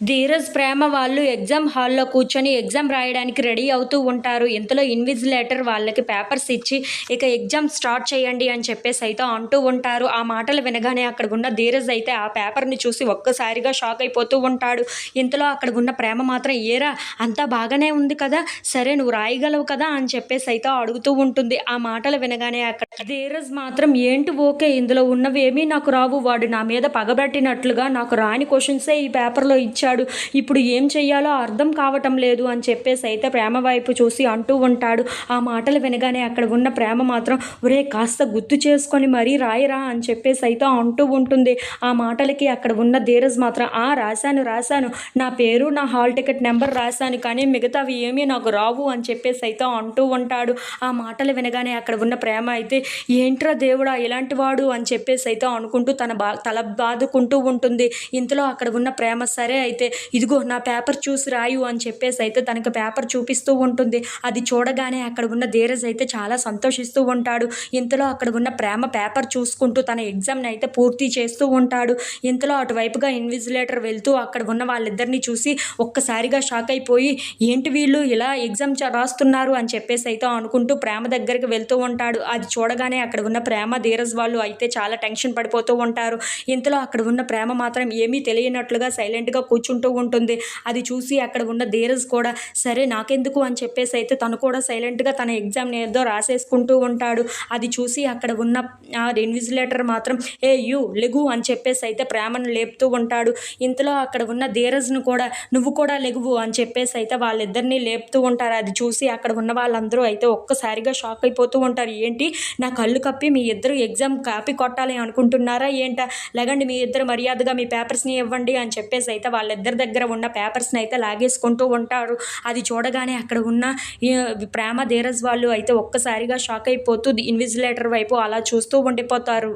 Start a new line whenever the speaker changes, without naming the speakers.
ధీరజ్ ప్రేమ వాళ్ళు ఎగ్జామ్ హాల్లో కూర్చొని ఎగ్జామ్ రాయడానికి రెడీ అవుతూ ఉంటారు. ఇంతలో ఇన్విజిలేటర్ వాళ్ళకి పేపర్స్ ఇచ్చి ఇక ఎగ్జామ్ స్టార్ట్ చేయండి అని చెప్పేసి అయితే అంటూ ఉంటారు. ఆ మాటలు వినగానే అక్కడ ఉన్న ధీరజ్ అయితే ఆ పేపర్ని చూసి ఒక్కసారిగా షాక్ అయిపోతూ ఉంటాడు. ఇంతలో అక్కడ ఉన్న ప్రేమ మాత్రం ఏరా అంతా బాగానే ఉంది కదా? సరే నువ్వు రాయగలవు కదా? అని చెప్పేసి అయితే అడుగుతూ ఉంటుంది. ఆ మాటలు వినగానే అక్కడ ధీరజ్ మాత్రం ఏంటి ఓకే ఇందులో ఉన్నవి ఏమీ నాకు రావు. వాడు నా మీద పగబట్టినట్లుగా నాకు రాని క్వశ్చన్సే ఈ పేపర్లో ఇచ్చాడు. ఇప్పుడు ఏం చెయ్యాలో అర్థం కావటం లేదు అని చెప్పేసి అయితే ప్రేమ వైపు చూసి అంటూ ఉంటాడు. ఆ మాటలు వినగానే అక్కడ ఉన్న ప్రేమ మాత్రం ఒరే కాస్త గుర్తు చేసుకొని మరీ రాయరా అని చెప్పేసి అయితే అంటూ ఉంటుంది. ఆ మాటలకి అక్కడ ఉన్న ధీరజ్ మాత్రం ఆ రాశాను రాశాను. నా పేరు నా హాల్ టికెట్ నెంబర్ రాశాను కానీ మిగతావి ఏమీ నాకు రావు అని చెప్పేసి అయితే అంటూ ఉంటాడు. ఆ మాటలు వినగానే అక్కడ ఉన్న ప్రేమ అయితే ఏంట్రా దేవుడా ఇలాంటి వాడు అని చెప్పేసి అయితే అనుకుంటూ తన బా తల బాదుకుంటూ ఉంటుంది. ఇంతలో అక్కడ ఉన్న ప్రేమ సరే అయితే ఇదిగో నా పేపర్ చూసి రాయు అని చెప్పేసి అయితే తనకు పేపర్ చూపిస్తూ ఉంటుంది. అది చూడగానే అక్కడ ఉన్న ధీరజ్ అయితే చాలా సంతోషిస్తూ ఉంటాడు. ఇంతలో అక్కడ ఉన్న ప్రేమ పేపర్ చూసుకుంటూ తన ఎగ్జామ్ని అయితే పూర్తి చేస్తూ ఉంటాడు. ఇంతలో అటువైపుగా ఇన్విజిలేటర్ వెళ్తూ అక్కడ ఉన్న వాళ్ళిద్దరిని చూసి ఒక్కసారిగా షాక్ అయిపోయి ఏంటి వీళ్ళు ఇలా ఎగ్జామ్ చ- రాస్తున్నారు? అని చెప్పేసి అయితే అనుకుంటూ ప్రేమ దగ్గరికి వెళ్తూ ఉంటాడు. అది చూడగానే అక్కడ ఉన్న ప్రేమ ధీరజ్ వాళ్ళు అయితే చాలా టెన్షన్ పడిపోతూ ఉంటారు. ఇంతలో అక్కడ ఉన్న ప్రేమ మాత్రం ఏమీ తెలియనట్లుగా సైలెంట్గా కూర్చుంటూ ఉంటుంది. అది చూసి అక్కడ ఉన్న ధీరజ్ కూడా సరే నాకెందుకు? అని చెప్పేసి అయితే తను కూడా సైలెంట్గా తన ఎగ్జామ్ ఏదో రాసేసుకుంటూ ఉంటాడు. అది చూసి అక్కడ ఉన్న ఆ ఇన్విజిలేటర్ మాత్రం ఏ యూ లెగు అని చెప్పేసి అయితే ప్రేమను లేపుతూ ఉంటాడు. ఇంతలో అక్కడ ఉన్న ధీరజ్ను కూడా నువ్వు కూడా లెగువు అని చెప్పేసి అయితే వాళ్ళిద్దరినీ లేపుతూ ఉంటారు. అది చూసి అక్కడ ఉన్న వాళ్ళందరూ అయితే ఒక్కసారిగా షాక్ అయిపోతూ ఉంటారు. ఏంటి? నా కళ్ళు కప్పి మీ ఇద్దరు ఎగ్జామ్ కాపీ కొట్టాలి అనుకుంటున్నారా? ఏంటా? లేకండి మీ ఇద్దరు మర్యాదగా మీ పేపర్స్ని ఇవ్వండి అని చెప్పేసి అయితే వాళ్ళ దగ్గర దగ్గర ఉన్న పేపర్స్ని అయితే లాగేసుకుంటూ ఉంటారు. అది చూడగానే అక్కడ ఉన్న ప్రేమ ధీరజ్ వాళ్ళు అయితే ఒక్కసారిగా షాక్ అయిపోతూ ఇన్విజిలేటర్ వైపు అలా చూస్తూ ఉండిపోతారు.